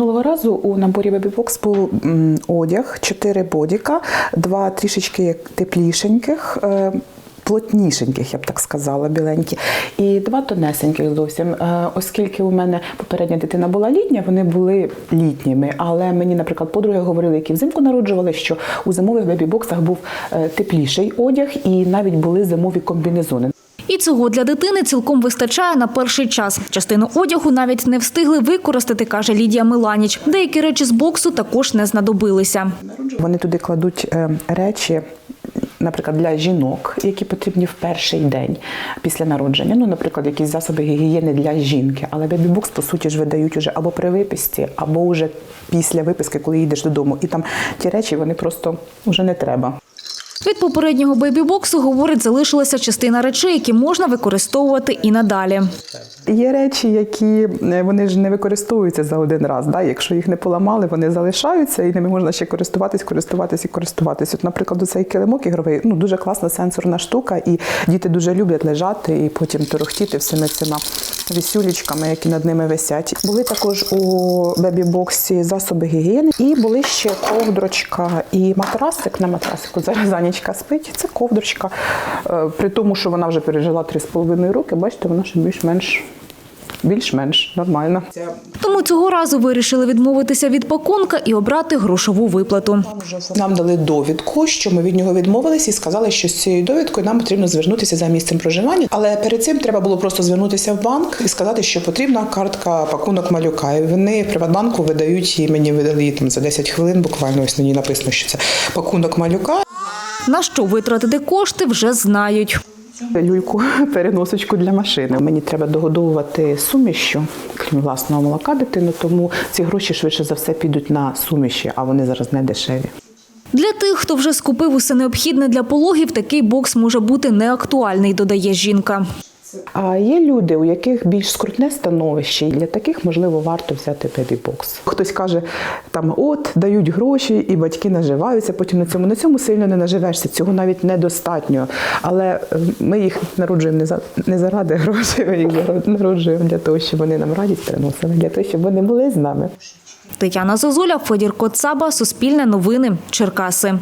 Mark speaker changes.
Speaker 1: Минулого разу у наборі Babybox був одяг, чотири бодіка, два трішечки теплішеньких. е, Плотнішеньких, я б так сказала, біленькі, і два тонесеньких зовсім. Е, Оскільки у мене попередня дитина була літня, вони були літніми. Але мені, наприклад, подруги говорили, які взимку народжували, що у зимових бебі-боксах був е, тепліший одяг і навіть були зимові комбінезони.
Speaker 2: І цього для дитини цілком вистачає на перший час. Частину одягу навіть не встигли використати, каже Лідія Миланіч. Деякі речі з боксу також не знадобилися.
Speaker 1: Вони туди кладуть е, речі, наприклад, для жінок, які потрібні в перший день після народження. Ну, наприклад, якісь засоби гігієни для жінки. Але бебі-бокс, по суті, ж видають уже або при виписці, або вже після виписки, коли їдеш додому. І там ті речі вони просто вже не треба.
Speaker 2: Від попереднього бейбі-боксу, говорить, залишилася частина речей, які можна використовувати і надалі.
Speaker 1: Є речі, які е, вони ж не використовуються за один раз. Да? Якщо їх не поламали, вони залишаються і ними можна ще користуватись, користуватись і користуватись. От, наприклад, цей килимок ігровий ну дуже класна сенсорна штука, і діти дуже люблять лежати і потім торохтіти всіми цими вісюлічками, які над ними висять. Були також у бебі-боксі засоби гігієни, і були ще ковдрочка і матрасик на матрасику. Зараз Анічка спить. Це ковдрочка. Е, При тому, що вона вже пережила 3,5 роки, бачите, вона ще більш-менш більш-менш нормально.
Speaker 2: Тому цього разу вирішили відмовитися від пакунка і обрати грошову виплату.
Speaker 1: Нам дали довідку, що ми від нього відмовились і сказали, що з цією довідкою нам потрібно звернутися за місцем проживання. Але перед цим треба було просто звернутися в банк і сказати, що потрібна картка пакунок малюка. І вони Приватбанку видають її. Мені видали її там за 10 хвилин. Буквально ось на ній написано, що це пакунок малюка.
Speaker 2: На що витратити кошти вже знають.
Speaker 1: Люльку, переносочку для машини. Мені треба догодовувати сумішю, крім власного молока дитину, тому ці гроші швидше за все підуть на суміші, а вони зараз не дешеві.
Speaker 2: Для тих, хто вже скупив усе необхідне для пологів, такий бокс може бути неактуальний, додає жінка.
Speaker 1: А є люди, у яких більш скрутне становище, і для таких можливо варто взяти бебі-бокс. Хтось каже, там от дають гроші, і батьки наживаються. Потім на цьому на цьому сильно не наживешся. Цього навіть недостатньо. Але е, ми їх народжуємо не за не заради грошей. Ми їх народжуємо для того, щоб вони нам радість приносили, для того, щоб вони були з нами.
Speaker 2: Тетяна Зозуля, Федір Коцаба, Суспільне новини, Черкаси.